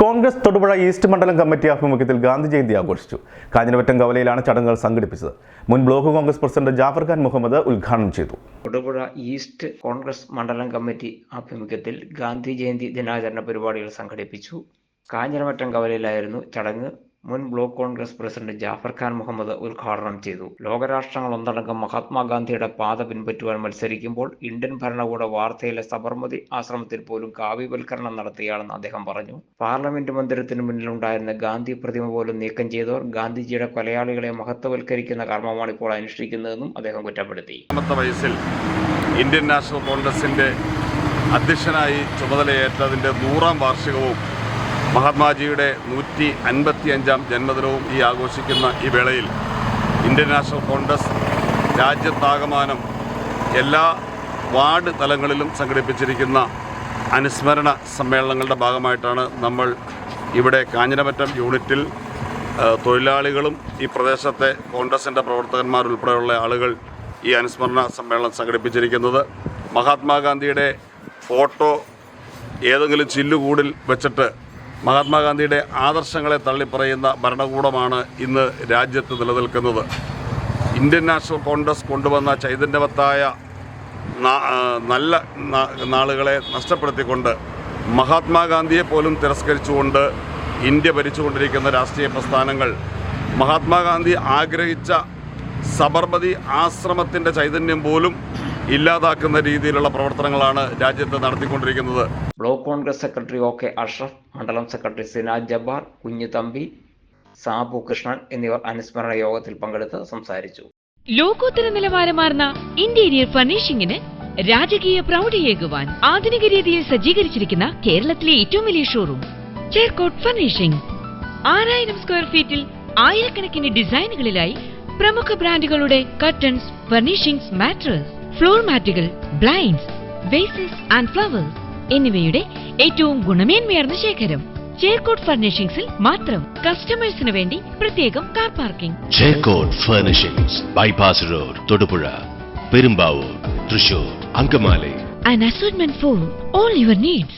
Congress Thodupuzha east മണ്ഡലം committee ആഭിമുഖ്യത്തിൽ ഗാന്ധി ജയന്തി ആഘോഷിച്ചു. കാഞ്ഞിരവറ്റം കവലയിലാണ് ചടങ്ങുകൾ സംഘടിപ്പിച്ചത്. മുൻ ബ്ലോക്ക് കോൺഗ്രസ് പ്രസിഡന്റ് ജാഫർ ഖാൻ മുഹമ്മദ് ഉദ്ഘാടനം ചെയ്തു. തൊടുപുഴ ഈസ്റ്റ് കോൺഗ്രസ് മണ്ഡലം കമ്മിറ്റി ആഭിമുഖ്യത്തിൽ ഗാന്ധി ജയന്തി ദിനാചരണ പരിപാടികൾ സംഘടിപ്പിച്ചു. കാഞ്ഞിരമറ്റം കവലയിലായിരുന്നു ചടങ്ങ്. മുൻ ബ്ലോക്ക് കോൺഗ്രസ് പ്രസിഡന്റ് ജാഫർ ഖാൻ മുഹമ്മദ് ഉദ്ഘാടനം ചെയ്തു. ലോകരാഷ്ട്രങ്ങൾ ഒന്നടങ്കം മഹാത്മാഗാന്ധിയുടെ പാത പിൻപറ്റുവാൻ മത്സരിക്കുമ്പോൾ ഇന്ത്യൻ ഭരണകൂട വാർത്തയിലെ സബർമതി ആശ്രമത്തിൽ പോലും കാവ്യവൽക്കരണം നടത്തിയാണെന്ന് അദ്ദേഹം പറഞ്ഞു. പാർലമെന്റ് മന്ദിരത്തിന് മുന്നിലുണ്ടായിരുന്ന ഗാന്ധി പ്രതിമ പോലും നീക്കം ചെയ്തവർ ഗാന്ധിജിയുടെ കൊലയാളികളെ മഹത്വവൽക്കരിക്കുന്ന കർമ്മമാണ് ഇപ്പോൾ അനുഷ്ഠിക്കുന്നതെന്നും അദ്ദേഹം കുറ്റപ്പെടുത്തി. വയസ്സിൽ ഇന്ത്യൻ നാഷണൽ കോൺഗ്രസിന്റെ അധ്യക്ഷനായി ചുമതലയേറ്റതിന്റെ നൂറാം വാർഷികവും മഹാത്മാജിയുടെ നൂറ്റി അൻപത്തി അഞ്ചാം ജന്മദിനവും ഈ ആഘോഷിക്കുന്ന ഈ വേളയിൽ ഇന്ത്യൻ നാഷണൽ കോൺഗ്രസ് രാജ്യത്താകമാനം എല്ലാ വാർഡ് തലങ്ങളിലും സംഘടിപ്പിച്ചിരിക്കുന്ന അനുസ്മരണ സമ്മേളനങ്ങളുടെ ഭാഗമായിട്ടാണ് നമ്മൾ ഇവിടെ കാഞ്ഞിരമറ്റം യൂണിറ്റിൽ തൊഴിലാളികളും ഈ പ്രദേശത്തെ കോൺഗ്രസിന്റെ പ്രവർത്തകന്മാരുൾപ്പെടെയുള്ള ആളുകൾ ഈ അനുസ്മരണ സമ്മേളനം സംഘടിപ്പിച്ചിരിക്കുന്നത്. മഹാത്മാഗാന്ധിയുടെ ഫോട്ടോ ഏതെങ്കിലും ചില്ലുകൂടിൽ വെച്ചിട്ട് മഹാത്മാഗാന്ധിയുടെ ആദർശങ്ങളെ തള്ളിപ്പറയുന്ന ഭരണകൂടമാണ് ഇന്ന് രാജ്യത്ത് നിലനിൽക്കുന്നത്. ഇന്ത്യൻ നാഷണൽ കോൺഗ്രസ് കൊണ്ടുവന്ന ചൈതന്യവത്തായ നല്ല നാളുകളെ നഷ്ടപ്പെടുത്തിക്കൊണ്ട് മഹാത്മാഗാന്ധിയെ പോലും തിരസ്കരിച്ചുകൊണ്ട് ഇന്ത്യ ഭരിച്ചുകൊണ്ടിരിക്കുന്ന രാഷ്ട്രീയ പ്രസ്ഥാനങ്ങൾ മഹാത്മാഗാന്ധി ആഗ്രഹിച്ച സബർമതി ആശ്രമത്തിന്റെ ചൈതന്യം പോലും ഇല്ലാതാക്കുന്ന രീതിയിലുള്ള പ്രവർത്തനങ്ങളാണ് രാജ്യത്ത് നടത്തിക്കൊണ്ടിരിക്കുന്നത്. Block Congress secretary O K Ashraf മണ്ഡലം സെക്രട്ടറി സിനാജ് ജബ്ബാർ കുഞ്ഞുതമ്പി സാബു കൃഷ്ണൻ എന്നിവർ അനുസ്മരണ യോഗത്തിൽ പങ്കെടുത്ത് സംസാരിച്ചു. ലോകോത്തര നിലവാരമാർന്ന ഇന്റീരിയർ ഫർണിഷിംഗിന് രാജകീയ പ്രൗഢിയേകുവാൻ ആധുനിക രീതിയിൽ സജ്ജീകരിച്ചിരിക്കുന്ന കേരളത്തിലെ ഏറ്റവും വലിയ ഷോറൂം ചേർക്കോട്ട് ഫർണിഷിംഗ്. ആറായിരം സ്ക്വയർ ഫീറ്റിൽ ആയിരക്കണക്കിന് ഡിസൈനുകളിലായി പ്രമുഖ ബ്രാൻഡുകളുടെ കർട്ടൻസ് ഫർണിഷിംഗ്സ് മാട്രസ്. ഫ്ലോർ മാറ്റുകൾ ബ്ലൈൻഡ്സ് വേസസ് ആൻഡ് ഫ്ലവേഴ്സ് എന്നിവയുടെ ഏറ്റവും ഗുണമേന്മയാർന്ന ശേഖരം. ചേർക്കോട്ട് ഫർണിഷിംഗ്സിൽ മാത്രം കസ്റ്റമേഴ്സിന് വേണ്ടി പ്രത്യേകം car parking Cherkott furnishings bypass road Thodupuzha Perumbavoor Thrissur Angamaly. An assortment for all your needs.